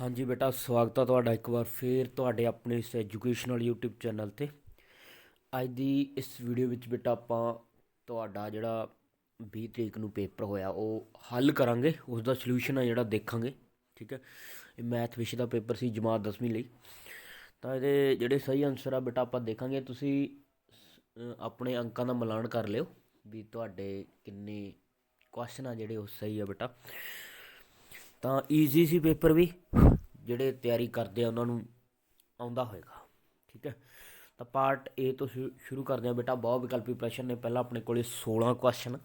ਹਾਂਜੀ ਬੇਟਾ, ਸਵਾਗਤ ਹੈ ਤੁਹਾਡਾ ਇੱਕ ਵਾਰ ਫੇਰ ਤੁਹਾਡੇ ਆਪਣੇ ਇਸ ਐਜੂਕੇਸ਼ਨਲ YouTube ਚੈਨਲ ਤੇ। ਅੱਜ ਦੀ ਇਸ ਵੀਡੀਓ ਵਿੱਚ ਬੇਟਾ ਆਪਾਂ ਤੁਹਾਡਾ ਜਿਹੜਾ 20 ਤਰੀਕ ਨੂੰ ਪੇਪਰ ਹੋਇਆ, ਉਹ ਹੱਲ ਕਰਾਂਗੇ। ਉਸ ਦਾ ਸੋਲੂਸ਼ਨ ਹੈ ਜਿਹੜਾ ਦੇਖਾਂਗੇ, ਠੀਕ ਹੈ? ਇਹ ਮੈਥ ਵਿਸ਼ੇ ਦਾ ਪੇਪਰ ਸੀ ਜਮਾਤ 10ਵੀਂ ਲਈ। ਤਾਂ ਇਹਦੇ ਜਿਹੜੇ ਸਹੀ ਆਨਸਰ ਆ ਬੇਟਾ ਆਪਾਂ ਦੇਖਾਂਗੇ। ਤੁਸੀਂ ਆਪਣੇ ਅੰਕਾਂ ਦਾ ਮਿਲਾਨ ਕਰ ਲਿਓ ਵੀ ਤੁਹਾਡੇ ਕਿੰਨੇ ਕੁਐਸਚਨ ਆ ਜਿਹੜੇ ਉਹ ਸਹੀ ਆ ਬੇਟਾ। ਤਾਂ ਈਜ਼ੀ ਸੀ ਪੇਪਰ ਵੀ। ਜਿਹੜੇ ਤਿਆਰੀ ਕਰਦੇ ਆ, ਉਹਨਾਂ ਨੂੰ ਆਉਂਦਾ ਹੋਏਗਾ। ਠੀਕ ਹੈ? ਤਾਂ ਪਾਰਟ A ਤੋਂ ਸ਼ੁ- ਸ਼ੁਰੂ ਕਰਦੇ ਆ ਬੇਟਾ। ਬਹੁ ਵਿਕਲਪੀ ਪ੍ਰਸ਼ਨ ਨੇ। ਪਹਿਲਾਂ ਆਪਣੇ ਕੋਲੇ 16 ਕੁਐਸਚਨ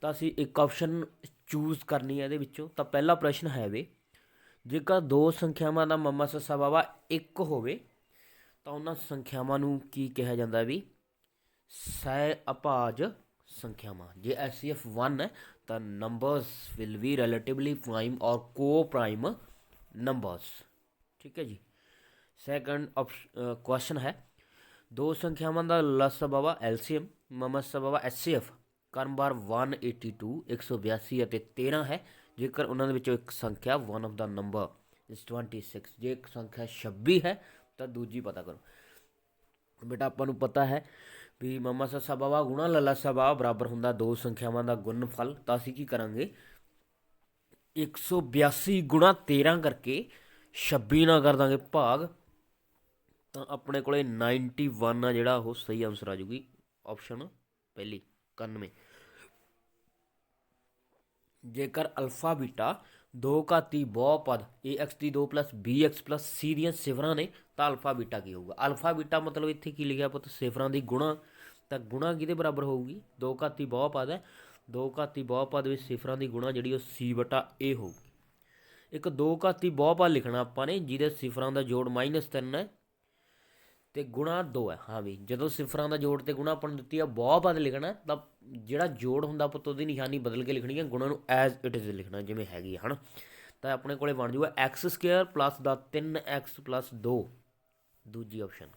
ਤਾਂ ਅਸੀਂ ਇੱਕ ਆਪਸ਼ਨ ਚੂਜ਼ ਕਰਨੀ ਹੈ ਇਹਦੇ ਵਿੱਚੋਂ। ਤਾਂ ਪਹਿਲਾ ਪ੍ਰਸ਼ਨ ਹੈ ਵੇ, ਜੇਕਰ ਦੋ ਸੰਖਿਆਵਾਂ ਦਾ ਮਮਾ ਸੱਸਾ ਬਾਬਾ ਇੱਕ ਹੋਵੇ, ਤਾਂ ਉਹਨਾਂ ਸੰਖਿਆਵਾਂ ਨੂੰ ਕੀ ਕਿਹਾ ਜਾਂਦਾ ਵੀ? ਸਹਿ ਅਪਾਜ ਸੰਖਿਆਵਾਂ। ਜੇ ਐਸਸੀਐਫ 1 ਹੈ ਤਾਂ numbers will be relatively prime or coprime numbers ਠੀਕ ਹੈ ਜੀ ਸੈਕੰਡ ਕੁਐਸਚਨ ਹੈ ਦੋ ਸੰਖਿਆਵਾਂ ਦਾ ਲਸਬਵਾ ਐਲਸੀਐਮ ਮਮਸਬਵਾ ਐਚਸੀਐਫ ਕਰਮਬਾਰ 182 182 ਅਤੇ 13 ਹੈ ਜੇਕਰ ਉਹਨਾਂ ਦੇ ਵਿੱਚੋਂ ਇੱਕ ਸੰਖਿਆ one of the number is 26 ਜੇ ਇੱਕ ਸੰਖਿਆ 26 ਹੈ ਤਾਂ ਦੂਜੀ ਪਤਾ ਕਰੋ ਬੇਟਾ ਆਪਾਂ ਨੂੰ ਪਤਾ ਹੈ ਵੀ ਮਮਾ ਸੱਸਾ ਬਾਬਾ ਗੁਣਾ ਲੱਲਾ ਸਬਾ ਬਰਾਬਰ ਹੁੰਦਾ ਦੋ ਸੰਖਿਆਵਾਂ ਦਾ ਗੁਣਨਫਲ ਤਾਂ ਅਸੀਂ ਕੀ ਕਰਾਂਗੇ? 182 ਗੁਣਾ 13 ਕਰਕੇ 26 ਨਾਲ ਕਰ ਦਾਂਗੇ ਭਾਗ, ਤਾਂ ਆਪਣੇ ਕੋਲੇ 91 ਆ ਜਿਹੜਾ, ਉਹ ਸਹੀ ਆਨਸਰ ਆ ਜੂਗੀ ਆਪਸ਼ਨ ਪਹਿਲੀ 91 ਜੇਕਰ ਅਲਫਾ, ਬੀਟਾ ਦੋ ਘਾਤੀ ਬਹੁਪਦ ax ਦੀ 2 bx c ਦੀਆਂ ਸਿਫਰਾਂ ਨੇ ਤਾਂ ਅਲਫਾ ਬੀਟਾ ਕੀ ਹੋਊਗਾ? ਅਲਫਾ ਬੀਟਾ ਮਤਲਬ ਇੱਥੇ ਕੀ ਲਿਖਿਆ ਪੁੱਤ? ਸਿਫਰਾਂ ਦੀ ਗੁਣਾ। ਤਾਂ ਗੁਣਾ ਕਿਹਦੇ ਬਰਾਬਰ ਹੋਊਗੀ? ਦੋ ਘਾਤੀ ਬਹੁਪਦ ਹੈ। ਦੋ ਘਾਤੀ ਬਹੁਪਦ ਵਿੱਚ ਸਿਫਰਾਂ ਦੀ ਗੁਣਾ ਜਿਹੜੀ ਉਹ c ਬਟਾ a ਹੋਊਗੀ। ਇੱਕ ਦੋ ਘਾਤੀ ਬਹੁਪਦ ਲਿਖਣਾ ਆਪਾਂ ਨੇ, ਜਿਹਦੇ ਸਿਫਰਾਂ ਦਾ ਜੋੜ -3 ਹੈ ਤੇ ਗੁਣਾ 2 ਹੈ। ਹਾਂ ਵੀ, ਜਦੋਂ ਸਿਫਰਾਂ ਦਾ ਜੋੜ ਤੇ ਗੁਣਾ ਆਪਾਂ ਨੂੰ ਦਿੱਤੀ ਆ ਬਹੁਪਦ ਲਿਖਣਾ, ਤਾਂ ਜਿਹੜਾ ਜੋੜ ਹੁੰਦਾ ਪੁੱਤ, ਉਹਦੀ ਨਿਸ਼ਾਨੀ ਬਦਲ ਕੇ ਲਿਖਣੀ ਹੈ। ਗੁਣਾ ਨੂੰ ਐਜ਼ ਇਟ ਇਜ਼ ਲਿਖਣਾ, ਜਿਵੇਂ ਹੈਗੀ ਆ, ਹਨਾ? ਤਾਂ ਆਪਣੇ ਕੋਲੇ ਬਣ ਜਾਊਗਾ x2 ਦਾ 3x 2 ਦੂਜੀ ਆਪਸ਼ਨ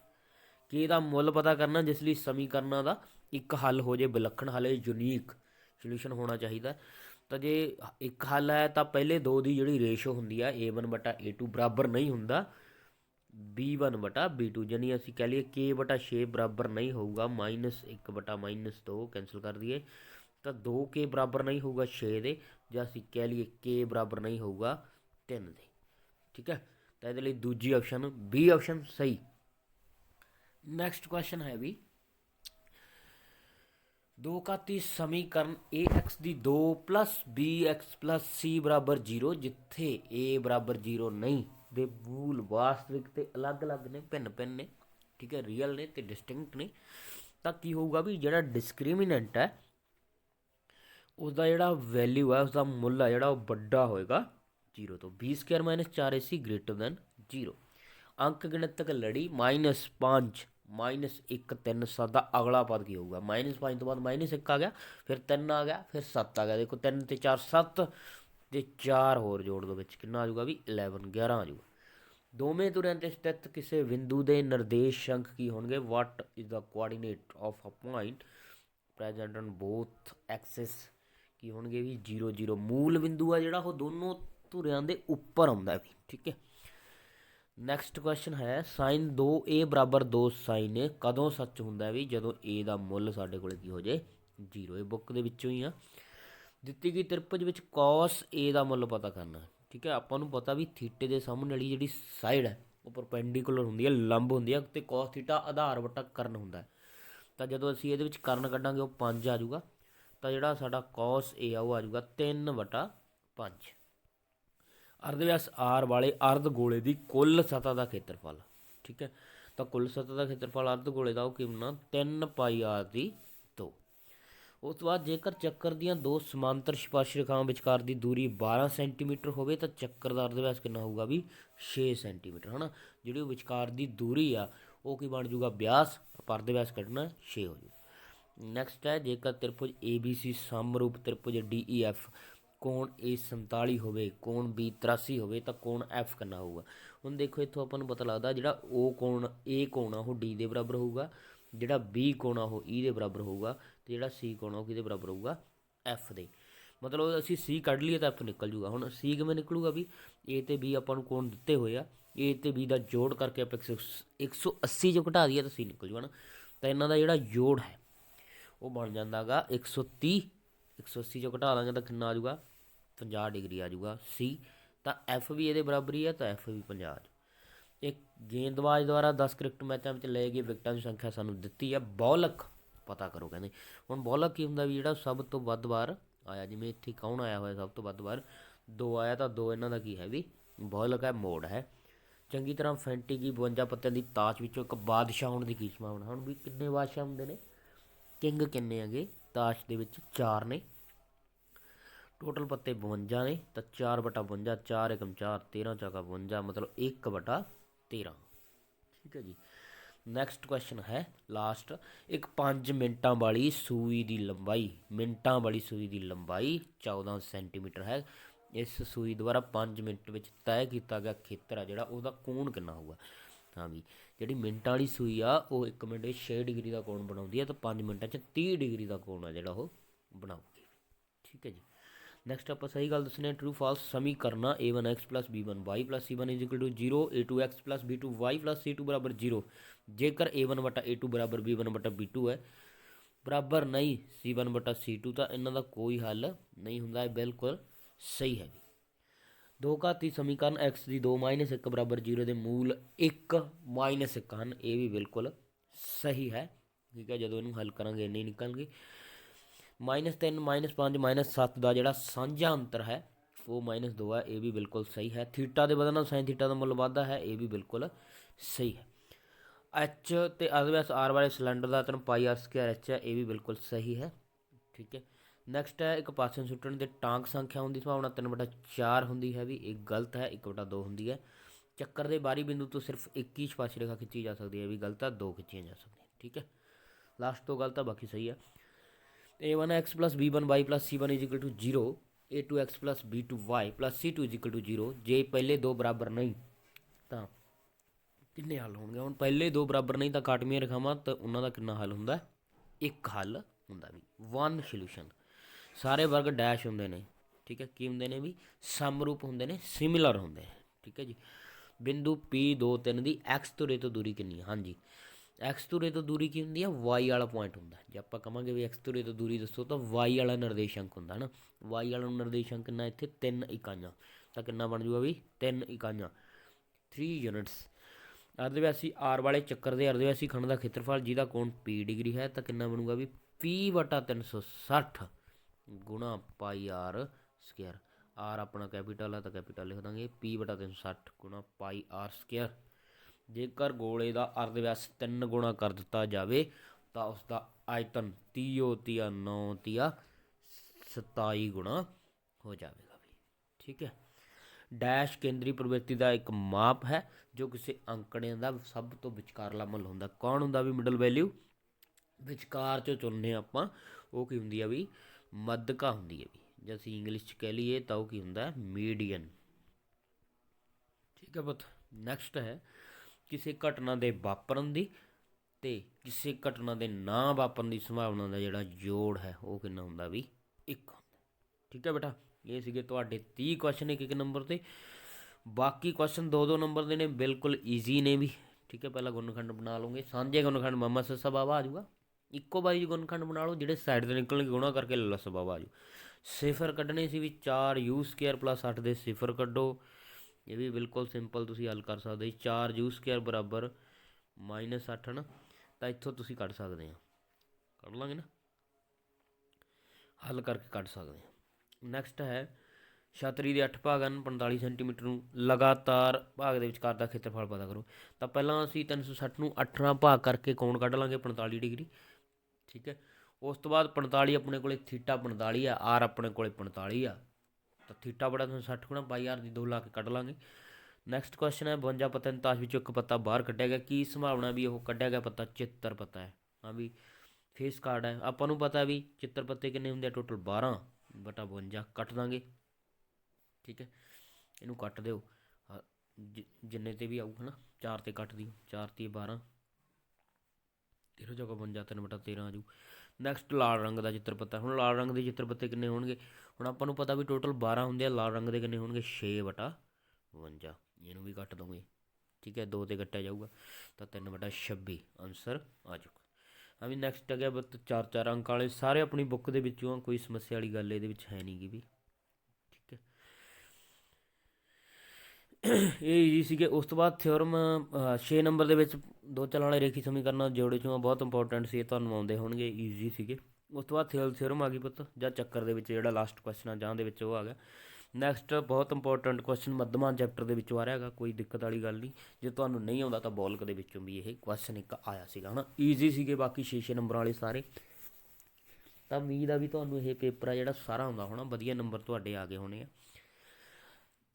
ਕੀ ਦਾ ਮੁੱਲ ਪਤਾ ਕਰਨਾ, ਜਿਸ ਲਈ ਸਮੀਕਰਨਾਂ ਦਾ ਇੱਕ ਹੱਲ ਹੋ ਜੇ, ਵਿਲੱਖਣ ਹੱਲ ਯੂਨੀਕ ਸੋਲੂਸ਼ਨ ਹੋਣਾ ਚਾਹੀਦਾ। ਤਾਂ ਜੇ ਇੱਕ ਹੱਲ ਹੈ, ਤਾਂ ਪਹਿਲੇ ਦੋ ਦੀ ਜਿਹੜੀ ਰੇਸ਼ੋ ਹੁੰਦੀ ਆ a1 ਬਟਾ a2 ਬਰਾਬਰ ਨਹੀਂ ਹੁੰਦਾ b1 ਬਟਾ b2 ਜਾਨੀ ਅਸੀਂ ਕਹਿ ਲਈਏ k ਬਟਾ 6 ਬਰਾਬਰ ਨਹੀਂ ਹੋਊਗਾ -1 ਬਟਾ -2 ਕੈਨਸਲ ਕਰ ਦਈਏ। ਤਾਂ 2k ਬਰਾਬਰ ਨਹੀਂ ਹੋਊਗਾ 6 ਦੇ, ਜਾਂ ਅਸੀਂ ਕਹਿ ਲਈਏ k ਬਰਾਬਰ ਨਹੀਂ ਹੋਊਗਾ 3 ਦੇ, ਠੀਕ ਹੈ? ਤਾਂ ਇਹਦੇ ਲਈ ਦੂਜੀ ਆਪਸ਼ਨ ਬੀ ਆਪਸ਼ਨ ਸਹੀ। ਨੈਕਸਟ ਕੁਐਸਚਨ ਹੈ ਵੀ, ਦੋ ਘਾਤੀ ਸਮੀਕਰਨ ax ਦੀ 2 bx c ਬਰਾਬਰ 0 ਜਿੱਥੇ a ਬਰਾਬਰ 0 ਨਹੀਂ, ਦੇ ਮੂਲ ਵਾਸਤਵਿਕ ਤੇ ਅਲੱਗ-ਅਲੱਗ ਨੇ ਭਿੰਨ-ਭਿੰਨ ਨੇ, ਠੀਕ ਹੈ ਰੀਅਲ ਨੇ ਤੇ ਡਿਸਟਿੰਕਟ ਨੇ, ਤਾਂ ਕੀ ਹੋਊਗਾ ਵੀ ਜਿਹੜਾ ਡਿਸਕ੍ਰਿਮੀਨੈਂਟ ਹੈ ਉਸ ਦਾ ਜਿਹੜਾ ਵੈਲਿਊ ਹੈ ਉਸ ਦਾ ਮੁੱਲ ਹੈ ਜਿਹੜਾ ਉਹ ਵੱਡਾ ਹੋਏਗਾ। 0 ਤੋਂ b square 4ac greater then 0 ਅੰਕ ਗਣਿਤਕ ਲੜੀ -5 ਮਾਈਨਸ 1 3 7 ਦਾ ਅਗਲਾ ਪਦ ਕੀ ਹੋਊਗਾ? ਮਾਈਨਸ 5 ਤੋਂ ਬਾਅਦ ਮਾਈਨਸ 1 ਆ ਗਿਆ, ਫਿਰ 3 ਆ ਗਿਆ, ਫਿਰ 7 ਆ ਗਿਆ। ਦੇਖੋ 3 ਤੇ 4 7 ਤੇ 4 ਹੋਰ ਜੋੜ ਦੋ ਵਿੱਚ। ਕਿੰਨਾ ਆ ਜਾਊਗਾ ਵੀ 11 11 ਆ ਜਾਊਗਾ। ਦੋਵੇਂ ਧੁਰਿਆਂ ਤੇ ਸਥਿਤ ਕਿਸੇ ਬਿੰਦੂ ਦੇ ਨਿਰਦੇਸ਼ ਅੰਕ ਕੀ ਹੋਣਗੇ? What is the coordinate of a point present on both axis ਕੀ ਹੋਣਗੇ ਵੀ 0 0 ਮੂਲ ਬਿੰਦੂ ਆ ਜਿਹੜਾ ਉਹ ਦੋਨੋਂ ਧੁਰਿਆਂ ਦੇ ਉੱਪਰ ਆਉਂਦਾ ਵੀ, ਠੀਕ ਹੈ। ਨੈਕਸਟ ਕੁਐਸਚਨ ਹੈ, sin 2a ਬਰਾਬਰ 2 sin ਕਦੋਂ ਸੱਚ ਹੁੰਦਾ ਵੀ ਜਦੋਂ a ਦਾ ਮੁੱਲ ਸਾਡੇ ਕੋਲ ਕੀ ਹੋ ਜੇ 0 ਇਹ ਬੁੱਕ ਦੇ ਵਿੱਚੋਂ ਹੀ ਆ। ਦਿੱਤੀ ਗਈ ਤ੍ਰਿਪਜ ਵਿੱਚ cos a ਦਾ ਮੁੱਲ ਪਤਾ ਕਰਨਾ, ਠੀਕ ਹੈ। ਆਪਾਂ ਨੂੰ ਪਤਾ ਵੀ ਥੀਟੇ ਦੇ ਸਾਹਮਣੇ ਵਾਲੀ ਜਿਹੜੀ ਸਾਈਡ ਹੈ, ਉਹ ਪਰਪੈਂਡੀਕੂਲਰ ਹੁੰਦੀ ਹੈ, ਲੰਬ ਹੁੰਦੀ ਹੈ ਤੇ cos ਥੀਟਾ ਆਧਾਰ ਵਟਾ ਕਰਨ ਹੁੰਦਾ ਤਾਂ ਜਦੋਂ ਅਸੀਂ ਇਹਦੇ ਵਿੱਚ ਕਰਨ ਕੱਢਾਂਗੇ, ਉਹ 5 ਆ ਜਾਊਗਾ। ਤਾਂ ਜਿਹੜਾ ਸਾਡਾ cos a ਆ, ਉਹ ਆ ਜਾਊਗਾ 3 ਵਟਾ 5 ਅਰਧ ਵਿਆਸ r ਵਾਲੇ ਅਰਧ ਗੋਲੇ ਦੀ ਕੁੱਲ ਸਤਹ ਦਾ ਖੇਤਰਫਲ, ਠੀਕ ਹੈ? ਤਾਂ ਕੁੱਲ ਸਤਹ ਦਾ ਖੇਤਰਫਲ ਅਰਧ ਗੋਲੇ ਦਾ ਉਹ ਕੀ ਕਿੰਨਾ 3 ਪਾਈ r ਦੀ 2 ਉਸ ਤੋਂ ਬਾਅਦ ਜੇਕਰ ਚੱਕਰ ਦੀਆਂ ਦੋ ਸਮਾਂਤਰ ਸਪਰਸ਼ ਰੇਖਾਵਾਂ ਵਿਚਕਾਰ ਦੀ ਦੂਰੀ 12 ਸੈਂਟੀਮੀਟਰ ਹੋਵੇ, ਤਾਂ ਚੱਕਰ ਦਾ ਅਰਧ ਵਿਆਸ ਕਿੰਨਾ ਹੋਊਗਾ ਵੀ 6 ਸੈਂਟੀਮੀਟਰ, ਹਨਾ? ਜਿਹੜੀ ਉਹ ਵਿਚਕਾਰ ਦੀ ਦੂਰੀ ਆ, ਉਹ ਕੀ ਬਣ ਜਾਊਗਾ ਵਿਆਸ? ਪਰ ਅਰਧ ਵਿਆਸ ਕੱਢਣਾ 6 ਹੋ ਜਾਊ। ਨੈਕਸਟ ਹੈ, ਜੇਕਰ ਤ੍ਰਿਭੁਜ ABC ਸਮਰੂਪ ਤ੍ਰਿਭੁਜ DEF ਕੋਣ A 47 ਹੋਵੇ, ਕੋਣ B 83 ਹੋਵੇ, ਤਾਂ ਕੋਣ F ਕਿੰਨਾ ਹੋਊਗਾ? ਹੁਣ ਦੇਖੋ ਇੱਥੋਂ ਆਪਾਂ ਨੂੰ ਪਤਾ ਲੱਗਦਾ ਜਿਹੜਾ O ਕੋਣ, A ਕੋਣ ਆ, ਉਹ D ਦੇ ਬਰਾਬਰ ਹੋਊਗਾ। ਜਿਹੜਾ B ਕੋਣ ਆ, ਉਹ E ਦੇ ਬਰਾਬਰ ਹੋਊਗਾ। ਤੇ ਜਿਹੜਾ C ਕੋਣ ਆ, ਉਹ ਕਿਹਦੇ ਬਰਾਬਰ ਹੋਊਗਾ? F ਦੇ। ਮਤਲਬ ਅਸੀਂ ਸੀ ਕੱਢ ਲਈਏ ਤਾਂ ਐਫ ਨਿਕਲ ਜੂਗਾ। ਹੁਣ ਸੀ ਕਿਵੇਂ ਨਿਕਲੂਗਾ ਵੀ? ਏ ਤੇ ਬੀ ਆਪਾਂ ਨੂੰ ਕੋਣ ਦਿੱਤੇ ਹੋਏ ਆ। ਏ ਤੇ ਬੀ ਦਾ ਜੋੜ ਕਰਕੇ ਆਪਾਂ 180 ਜੋ ਘਟਾ ਦਈਏ ਤਾਂ ਸੀ ਨਿਕਲ ਜੂਗਾ ਨਾ। ਤਾਂ ਇਹਨਾਂ ਦਾ ਜਿਹੜਾ ਜੋੜ ਹੈ, ਉਹ ਬਣ ਜਾਂਦਾਗਾ 130 180 'ਚੋਂ ਘਟਾ ਲਾਂਗੇ ਤਾਂ ਕਿੰਨਾ ਆ ਜਾਊਗਾ? 50 ਡਿਗਰੀ ਆ ਜਾਊਗਾ। ਸੀ ਤਾਂ ਐਫ ਵੀ ਇਹਦੇ ਬਰਾਬਰ ਹੀ ਹੈ ਤਾਂ ਐਫ ਵੀ 50 ਆ ਜਾਊ। ਇੱਕ ਗੇਂਦਬਾਜ਼ ਦੁਆਰਾ 10 ਕ੍ਰਿਕਟ ਮੈਚਾਂ ਵਿੱਚ ਲਏ ਗਏ ਵਿਕਟਾਂ ਦੀ ਸੰਖਿਆ ਸਾਨੂੰ ਦਿੱਤੀ ਹੈ ਬੌਲਕ, ਪਤਾ ਕਰੋ ਕਹਿੰਦੇ। ਹੁਣ ਬੌਲਕ ਕੀ ਹੁੰਦਾ ਵੀ ਜਿਹੜਾ ਸਭ ਤੋਂ ਵੱਧ ਵਾਰ ਆਇਆ, ਜਿਵੇਂ ਇੱਥੇ ਕੌਣ ਆਇਆ ਹੋਇਆ ਸਭ ਤੋਂ ਵੱਧ ਵਾਰ? ਦੋ ਆਇਆ ਤਾਂ ਦੋ ਇਹਨਾਂ ਦਾ ਕੀ ਹੈ ਵੀ? ਬੌਲਕ ਹੈ, ਮੋੜ ਹੈ। ਚੰਗੀ ਤਰ੍ਹਾਂ ਫੈਂਟੀ ਕੀ 52 ਪੱਤਿਆਂ ਦੀ ਤਾਸ਼ ਵਿੱਚੋਂ ਇੱਕ ਬਾਦਸ਼ਾਹ ਹੋਣ ਦੀ ਕੀ ਸੰਭਾਵਨਾ ਹੁਣ ਵੀ ਕਿੰਨੇ ਬਾਦਸ਼ਾਹ ਹੁੰਦੇ ਨੇ? ਕਿੰਗ ਕਿੰਨੇ ਹੈਗੇ? ਤਾਸ਼ ਦੇ ਵਿੱਚ 4 ਨੇ। ਟੋਟਲ ਪੱਤੇ 52 ਨੇ, ਤਾਂ 4 ਬਟਾ 52 4 ਏਕਮ 4 13 ਚੌਕਾ 52 ਮਤਲਬ 1 ਬਟਾ 13 ਠੀਕ ਹੈ ਜੀ। ਨੈਕਸਟ ਕੁਐਸਚਨ ਹੈ ਲਾਸਟ ਇੱਕ 5 ਮਿੰਟਾਂ ਵਾਲੀ ਸੂਈ ਦੀ ਲੰਬਾਈ, ਮਿੰਟਾਂ ਵਾਲੀ ਸੂਈ ਦੀ ਲੰਬਾਈ 14 ਸੈਂਟੀਮੀਟਰ ਹੈ। ਇਸ ਸੂਈ ਦੁਆਰਾ 5 ਮਿੰਟ ਵਿੱਚ ਤੈਅ ਕੀਤਾ ਗਿਆ ਖੇਤਰ ਆ ਜਿਹੜਾ, ਉਹਦਾ ਕੋਣ ਕਿੰਨਾ ਹੋਊਗਾ? ਹਾਂ ਵੀ ਜਿਹੜੀ ਮਿੰਟਾਂ ਵਾਲੀ ਸੂਈ ਆ, ਉਹ 1 ਮਿੰਟ 'ਚ 6 ਡਿਗਰੀ ਦਾ ਕੋਣ ਬਣਾਉਂਦੀ ਹੈ ਤਾਂ 5 ਮਿੰਟਾਂ 'ਚ 30 ਡਿਗਰੀ ਦਾ ਕੋਣ ਆ ਜਿਹੜਾ ਉਹ ਬਣਾਉਗੀ ਠੀਕ ਹੈ ਜੀ। ਨੈਕਸਟ ਆਪਾਂ ਸਹੀ ਗੱਲ ਦੱਸਣੀ ਹੈ true false ਸਮੀਕਰਨਾ a1x b1y c1 0 a2x b2y c2 ਬਰਾਬਰ 0 ਜੇਕਰ a1 ਵਟਾ a2 ਬਰਾਬਰ b1 ਵਟਾ b2 ਹੈ, ਬਰਾਬਰ ਨਹੀਂ c1 ਵਟਾ c2 ਤਾਂ ਇਹਨਾਂ ਦਾ ਕੋਈ ਹੱਲ ਨਹੀਂ ਹੁੰਦਾ, ਇਹ ਬਿਲਕੁਲ ਸਹੀ ਹੈ ਦੋ ਘਾਤੀ ਸਮੀਕਰਨ x ਦੀ 2 1 ਬਰਾਬਰ 0 ਦੇ ਮੂਲ 1 1 ਹਨ, ਇਹ ਵੀ ਬਿਲਕੁਲ ਸਹੀ ਹੈ। ਠੀਕ ਹੈ, ਜਦੋਂ ਇਹਨੂੰ ਹੱਲ ਕਰਾਂਗੇ, ਇੰਨੇ ਨਿਕਲਣਗੇ। ਮਾਈਨਸ 3 ਮਾਈਨਸ 5 ਮਾਈਨਸ 7 ਦਾ ਜਿਹੜਾ ਸਾਂਝਾ ਅੰਤਰ ਹੈ, ਉਹ ਮਾਈਨਸ 2 ਹੈ, ਇਹ ਵੀ ਬਿਲਕੁਲ ਸਹੀ ਹੈ। ਥੀਟਾ ਦੇ ਬਦਲ ਨਾਲ ਸਾਈਨ ਥੀਟਾ ਦਾ ਮੁੱਲ ਵਾਧਾ ਹੈ, ਇਹ ਵੀ ਬਿਲਕੁਲ ਸਹੀ ਹੈ। ਐਚ ਤੇ ਅਦਵੈਸ ਆਰ ਵਾਲੇ ਸਿਲੰਡਰ ਦਾ ਤਨ ਪਾਈ ਆਰ ਸਕੁਅਰ ਐਚ ਹੈ, ਇਹ ਵੀ ਬਿਲਕੁਲ ਸਹੀ ਹੈ। ਠੀਕ ਹੈ। ਨੈਕਸਟ ਹੈ, ਇੱਕ ਪਾਸੇ ਸੁੱਟਣ ਦੇ ਟਾਂਕ ਸੰਖਿਆ ਹੁੰਦੀ ਸੰਭਾਵਨਾ 3/4 ਹੁੰਦੀ ਹੈ ਵੀ, ਇਹ ਗਲਤ ਹੈ 1/2 ਹੁੰਦੀ ਹੈ। ਚੱਕਰ ਦੇ ਬਾਹਰੀ ਬਿੰਦੂ ਤੋਂ ਸਿਰਫ ਇੱਕ ਹੀ ਸਪਾਸ਼ੀ ਰੇਖਾ ਖਿੱਚੀ ਜਾ ਸਕਦੀ ਹੈ ਵੀ ਗਲਤ ਹੈ, ਦੋ ਖਿੱਚੀਆਂ ਜਾ ਸਕਦੀਆਂ, ਠੀਕ ਹੈ? ਲਾਸਟ ਤੋਂ ਗਲਤ ਹੈ, ਬਾਕੀ ਸਹੀ ਹੈ। A1x b1y c1 0 a2x b2y c2 0 ਜੇ ਪਹਿਲੇ ਦੋ ਬਰਾਬਰ ਨਹੀਂ, ਤਾਂ ਕਿੰਨੇ ਹੱਲ ਹੋਣਗੇ? ਹੁਣ ਪਹਿਲੇ ਦੋ ਬਰਾਬਰ ਨਹੀਂ, ਤਾਂ ਕਾਟਮੀਆਂ ਰੇਖਾਵਾਂ, ਤਾਂ ਉਹਨਾਂ ਦਾ ਕਿੰਨਾ ਹੱਲ ਹੁੰਦਾ? ਇੱਕ ਹੱਲ ਹੁੰਦਾ ਵੀ ਵਨ ਸੋਲੂਸ਼ਨ ਸਾਰੇ ਵਰਗ ਡੈਸ਼ ਹੁੰਦੇ ਨੇ, ਠੀਕ ਹੈ, ਕੀ ਹੁੰਦੇ ਨੇ ਵੀ ਸਮਰੂਪ ਹੁੰਦੇ ਨੇ ਸਿਮਿਲਰ ਹੁੰਦੇ ਨੇ, ਠੀਕ ਹੈ ਜੀ। ਬਿੰਦੂ P2 3 ਦੀ x ਧੁਰੇ ਤੋਂ ਦੂਰੀ ਕਿੰਨੀ ਹੈ? ਹਾਂਜੀ। X ਧੁਰੇ ਤੋਂ ਦੂਰੀ ਕੀ ਹੁੰਦੀ ਹੈ? Y ਵਾਲਾ ਪੁਆਇੰਟ ਹੁੰਦਾ ਜੇ ਆਪਾਂ ਕਹਾਂਗੇ ਵੀ x ਧੁਰੇ ਤੋਂ ਦੂਰੀ ਦੱਸੋ ਤਾਂ y ਵਾਲਾ ਨਿਰਦੇਸ਼ਾਂਕ ਹੁੰਦਾ ਹੈ ਨਾ y ਵਾਲਾ ਨਿਰਦੇਸ਼ਾਂਕ ਕਿੰਨਾ ਇੱਥੇ? 3 ਇਕਾਈਆਂ। ਤਾਂ ਕਿੰਨਾ ਬਣ ਜੂਗਾ ਵੀ? 3 ਇਕਾਈਆਂ। 3 ਯੂਨਿਟਸ ਅਰਧਵਿਆਸੀ r ਵਾਲੇ ਚੱਕਰ ਦੇ ਅਰਧਵਿਆਸੀ ਖੰਡ ਦਾ ਖੇਤਰਫਲ ਜਿਹਦਾ ਕੋਣ p ਡਿਗਰੀ ਹੈ, ਤਾਂ ਕਿੰਨਾ ਬਣੂਗਾ ਵੀ p 360 ਗੁਣਾ ਪਾਈ ਆਰ ਸਕੁਅਰ। ਆਰ ਆਪਣਾ ਕੈਪੀਟਲ ਹੈ ਤਾਂ ਕੈਪੀਟਲ ਲਿਖ ਦਾਂਗੇ। ਪੀ p 360 ਗੁਣਾ ਪਾਈ ਆਰ ਸਕੁਅਰ। ਜੇਕਰ ਗੋਲੇ ਦਾ ਅਰਧ ਵਿਆਸ 3 ਗੁਣਾ ਕਰ ਦਿੱਤਾ ਜਾਵੇ, ਤਾਂ ਉਸ ਦਾ ਆਇਤਨ 30 ਤੀਆ 9 ਤੀਆ 27 ਗੁਣਾ ਹੋ ਜਾਵੇਗਾ ਵੀ। ਠੀਕ ਹੈ? ਡੈਸ਼ ਕੇਂਦਰੀ ਪ੍ਰਵਿਰਤੀ ਦਾ ਇੱਕ ਮਾਪ ਹੈ, ਜੋ ਕਿਸੇ ਅੰਕੜਿਆਂ ਦਾ ਸਭ ਤੋਂ ਵਿਚਕਾਰਲਾ ਮੁੱਲ ਹੁੰਦਾ। ਕੌਣ ਹੁੰਦਾ ਵੀ ਮਿਡਲ ਵੈਲਿਊ ਵਿਚਕਾਰ ਚੋਂ ਚੁਣਨੇ ਆਪਾਂ। ਉਹ ਕੀ ਹੁੰਦੀ ਆ ਵੀ ਮੱਧਕਾ ਹੁੰਦੀ ਹੈ ਵੀ। ਜੇ ਅਸੀਂ ਇੰਗਲਿਸ਼ ਚ ਕਹਿ ਲਈਏ ਤਾਂ ਉਹ ਕੀ ਹੁੰਦਾ ਮੀਡੀਅਨ ਠੀਕ ਹੈ ਬਤ ਨੈਕਸਟ ਹੈ, ਕਿਸੇ ਘਟਨਾ ਦੇ ਵਾਪਰਨ ਦੀ ਤੇ ਕਿਸੇ ਘਟਨਾ ਦੇ ਨਾ ਵਾਪਰਨ ਦੀ ਸੰਭਾਵਨਾ ਦਾ ਜਿਹੜਾ ਜੋੜ ਹੈ, ਉਹ ਕਿੰਨਾ ਹੁੰਦਾ ਵੀ? 1 ਹੁੰਦਾ ਠੀਕ ਹੈ ਬੇਟਾ? ਇਹ ਸੀਗੇ ਤੁਹਾਡੇ 30 ਕੁਐਸਚਨ ਇੱਕ ਇੱਕ ਨੰਬਰ ਤੇ। ਬਾਕੀ ਕੁਐਸਚਨ ਦੋ ਦੋ ਨੰਬਰ ਦੇ ਨੇ, ਬਿਲਕੁਲ ਈਜ਼ੀ ਨੇ ਵੀ। ਠੀਕ ਹੈ, ਪਹਿਲਾਂ ਗੁਣਖੰਡ ਬਣਾ ਲਓਗੇ ਸਾਂਝੇ ਗੁਣਖੰਡ ਮਮਾ ਸੱਸਾ ਬਾਬਾ ਆ ਜਾਊਗਾ। ਇੱਕੋ ਵਾਰੀ ਗੁਣਖੰਡ ਬਣਾ ਲਓ, ਜਿਹੜੇ ਸਾਈਡ ਤੇ ਨਿਕਲਣਗੇ ਗੁਣਾ ਕਰਕੇ ਲੱਸ ਬਾਬਾ ਆ ਜਾਊ ਸਿਫਰ ਕੱਢਣੇ ਸੀ ਵੀ 4 u ਸਕੁਅਰ 8 ਦੇ ਸਿਫਰ ਕੱਢੋ। ਇਹ ਵੀ ਬਿਲਕੁਲ ਸਿੰਪਲ ਤੁਸੀਂ ਹੱਲ ਕਰ ਸਕਦੇ 4 u ਸਕੁਅਰ ਬਰਾਬਰ -8 ਨਾ ਤਾਂ ਇੱਥੋਂ ਤੁਸੀਂ ਕੱਢ ਸਕਦੇ ਆ ਕੱਢ ਲਾਂਗੇ ਨਾ। ਹੱਲ ਕਰਕੇ ਕੱਢ ਸਕਦੇ ਆ ਨੈਕਸਟ ਹੈ ਛਤਰੀ ਦੇ 8 ਭਾਗ ਹਨ 45 ਸੈਂਟੀਮੀਟਰ ਨੂੰ ਲਗਾਤਾਰ ਭਾਗ ਦੇ ਵਿਚਕਾਰ ਦਾ ਖੇਤਰਫਲ ਪਤਾ ਕਰੋ। ਤਾਂ ਪਹਿਲਾਂ ਅਸੀਂ 360 ਨੂੰ 8ਵਾਂ ਭਾਗ ਕਰਕੇ ਕੋਣ ਕੱਢ ਲਾਂਗੇ 45 ਡਿਗਰੀ। ਠੀਕ ਹੈ। ਉਸ ਤੋਂ ਬਾਅਦ 45 ਆਪਣੇ ਕੋਲੇ ਥੀਟਾ 45 ਆ, ਆਰ ਆਪਣੇ ਕੋਲੇ 45 ਆ। ਤਾਂ ਥੀਟਾ ਬੜਾ 60 ਗੁਣਾ ਪਾਈ ਆਰ ਦੀ ਦੋ ਲਾ ਕੇ ਕੱਢ ਲਾਂਗੇ। ਨੈਕਸਟ ਕੁਐਸਚਨ ਹੈ 52 ਪੱਤੇ ਨੂੰ ਤਾਸ਼ ਵਿੱਚੋਂ ਇੱਕ ਪੱਤਾ ਬਾਹਰ ਕੱਢਿਆ ਗਿਆ। ਕੀ ਸੰਭਾਵਨਾ ਵੀ ਉਹ ਕੱਢਿਆ ਗਿਆ ਪੱਤਾ? ਚਿੱਤਰ ਪੱਤਾ ਹੈ। ਹਾਂ ਵੀ ਫੇਸ ਕਾਰਡ ਹੈ। ਆਪਾਂ ਨੂੰ ਪਤਾ ਵੀ ਚਿੱਤਰ ਪੱਤੇ ਕਿੰਨੇ ਹੁੰਦੇ ਆ? ਟੋਟਲ 12 ਬਟਾ 52 ਕੱਟ ਦਾਂਗੇ। ਠੀਕ ਹੈ। ਇਹਨੂੰ ਕੱਟ ਦਿਓ। ਜਿੰਨੇ ਤੇ ਵੀ ਆਊ ਹਨਾ 4 ਤੇ ਕੱਟ ਦਿਓ। 4 ਤੇ 12 13 ਜਗ੍ਹਾ 52 3 ਬਟਾ 13 ਆ ਜੂ। ਨੈਕਸਟ ਲਾਲ ਰੰਗ ਦਾ ਚਿੱਤਰ ਪੱਤਾ ਹੁਣ ਲਾਲ ਰੰਗ ਦੇ ਚਿੱਤਰ ਪੱਤੇ ਕਿੰਨੇ ਹੋਣਗੇ? ਹੁਣ ਆਪਾਂ ਨੂੰ ਪਤਾ ਵੀ ਟੋਟਲ 12 ਹੁੰਦੇ ਆ ਲਾਲ ਰੰਗ ਦੇ ਕਿੰਨੇ ਹੋਣਗੇ? 6 ਬਟਾ 52 ਇਹਨੂੰ ਵੀ ਕੱਟ ਦੋਗੇ। ਠੀਕ ਹੈ 2 ਤੇ ਕੱਟਿਆ ਜਾਊਗਾ। ਤਾਂ 3 ਬਟਾ 26 ਆਨਸਰ ਆ ਜਾਊਗਾ ਆ ਵੀ ਨੈਕਸਟ ਆ ਗਿਆ ਬਤ ਚਾਰ ਚਾਰ ਅੰਕ ਵਾਲੇ ਸਾਰੇ ਆਪਣੀ ਬੁੱਕ ਦੇ ਵਿੱਚੋਂ ਆ, ਕੋਈ ਸਮੱਸਿਆ ਵਾਲੀ ਗੱਲ ਇਹਦੇ ਵਿੱਚ ਹੈ ਨਹੀਂਗੀ ਵੀ ਠੀਕ ਹੈ ਇਹ ਈਜੀ ਸੀਗੇ, ਉਸ ਤੋਂ ਬਾਅਦ ਥਿਓਰਮ 6 ਨੰਬਰ ਦੇ ਵਿੱਚ ਦੋ ਚੱਲਣ ਵਾਲੇ ਰੇਖੀ ਸਮੀਕਰਨ ਜੋੜੇ ਚੋਂ ਬਹੁਤ ਇੰਪੋਰਟੈਂਟ ਸੀ, ਇਹ ਤੁਹਾਨੂੰ ਆਉਂਦੇ ਹੋਣਗੇ ਈਜੀ ਸੀਗੇ। ਉਸ ਤੋਂ ਬਾਅਦ ਥਿਓਰ ਥਿਓਰਮ ਆ ਗਈ ਪੁੱਤ, ਜਾਂ ਚੱਕਰ ਦੇ ਵਿੱਚ ਜਿਹੜਾ ਲਾਸਟ ਕੁਐਸਚਨ ਆ, ਜਾਂ ਦੇ ਵਿੱਚ ਉਹ ਆ ਗਿਆ। ਨੈਕਸਟ ਬਹੁਤ ਇੰਪੋਰਟੈਂਟ ਕੁਐਸਚਨ ਮੱਧਮਾ ਚੈਪਟਰ ਦੇ ਵਿੱਚੋਂ ਆ ਰਿਹਾ ਹੈਗਾ, ਕੋਈ ਦਿੱਕਤ ਵਾਲੀ ਗੱਲ ਨਹੀਂ। ਜੇ ਤੁਹਾਨੂੰ ਨਹੀਂ ਆਉਂਦਾ ਤਾਂ ਬੋਲਕ ਦੇ ਵਿੱਚੋਂ ਵੀ ਇਹ ਕੁਐਸਚਨ ਇੱਕ ਆਇਆ ਸੀਗਾ, ਹਨਾ। ਈਜ਼ੀ ਸੀਗੇ ਬਾਕੀ 6-6 ਨੰਬਰਾਂ ਵਾਲੇ ਸਾਰੇ। ਤਾਂ ਉਮੀਦ ਆ ਵੀ ਤੁਹਾਨੂੰ ਇਹ ਪੇਪਰ ਆ ਜਿਹੜਾ ਸਾਰਾ ਆਉਂਦਾ ਹੋਣਾ, ਵਧੀਆ ਨੰਬਰ ਤੁਹਾਡੇ ਆ ਗਏ ਹੋਣੇ ਆ।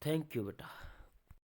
ਥੈਂਕ ਯੂ ਬੇਟਾ।